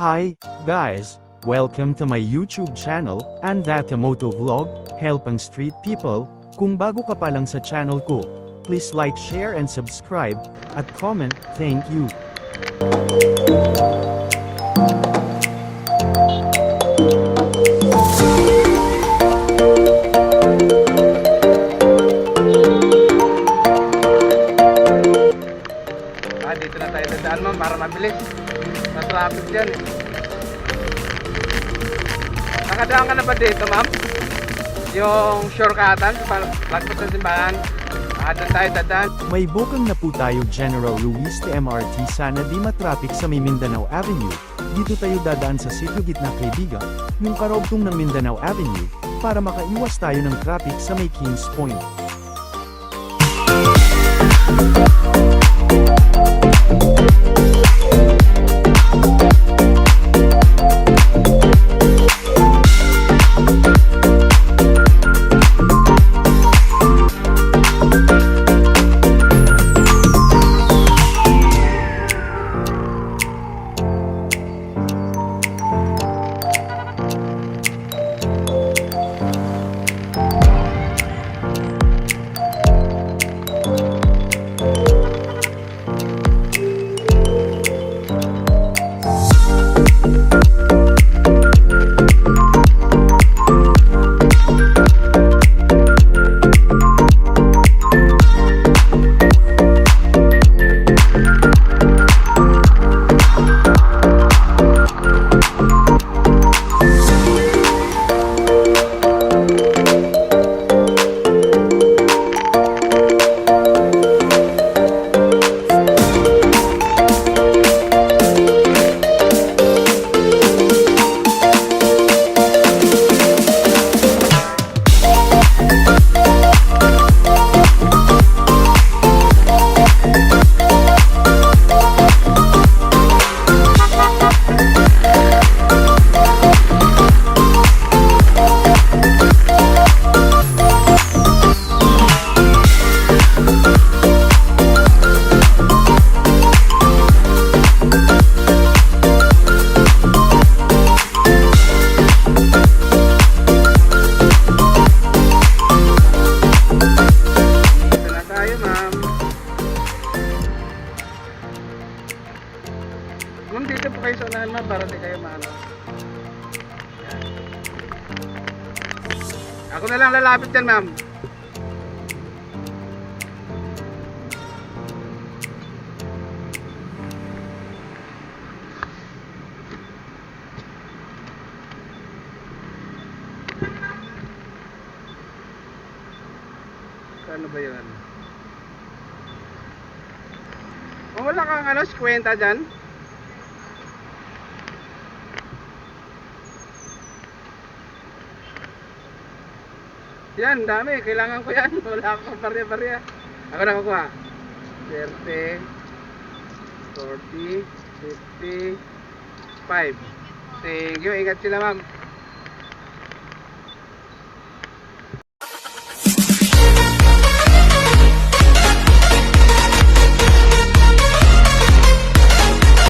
Hi, guys! Welcome to my YouTube channel, and that Moto Vlog, Helpang Street People. Kung bago ka pa lang sa channel ko, please like, share and subscribe, at comment, thank you. Ah, dito na tayo dadaan ma'am para mabilis. Sa traffic dyan eh. Nakadaan ka na ba dito ma'am? Yung shortcutan sa lagpas ng simbahan. Ah, doon tayo dadaan. May bukang na po tayo General Luis de MRT sana di matraffic sa Mindanao Avenue. Dito tayo dadaan sa sitio gitna kaibigan, yung karogtong ng Mindanao Avenue, para makaiwas tayo ng traffic sa may Kings Point. Para di kayo maano. Yan. Ako na lang lalapit dyan ma'am. Ano ba yun? Oh, wala kang ano, kwenta dyan? Yan, dami. Kailangan ko yan. Wala akong barya-barya. Ako na kukuha. 30, 40, 50, 5. Thank you. Ingat sila, ma'am.